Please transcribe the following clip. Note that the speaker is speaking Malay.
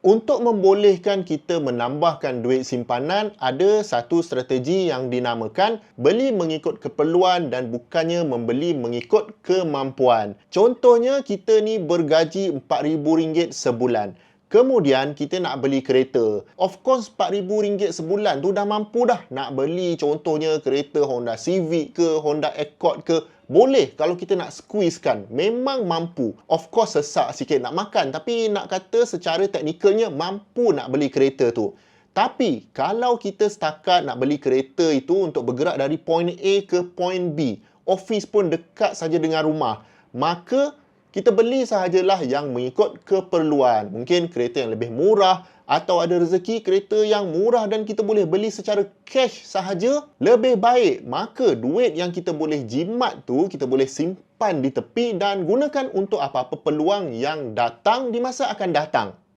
Untuk membolehkan kita menambahkan duit simpanan, ada satu strategi yang dinamakan beli mengikut keperluan dan bukannya membeli mengikut kemampuan. Contohnya, kita ni bergaji RM4,000 sebulan. Kemudian kita nak beli kereta. Of course RM4,000 sebulan tu dah mampu dah nak beli contohnya kereta Honda Civic ke, Honda Accord ke. Boleh kalau kita nak squeeze kan. Memang mampu. Of course sesak sikit nak makan. Tapi nak kata secara teknikalnya mampu nak beli kereta tu. Tapi kalau kita setakat nak beli kereta itu untuk bergerak dari point A ke point B. Office pun dekat saja dengan rumah. Maka kita beli sahajalah yang mengikut keperluan. Mungkin kereta yang lebih murah atau ada rezeki kereta yang murah dan kita boleh beli secara cash sahaja lebih baik. Maka duit yang kita boleh jimat tu kita boleh simpan di tepi dan gunakan untuk apa-apa peluang yang datang di masa akan datang.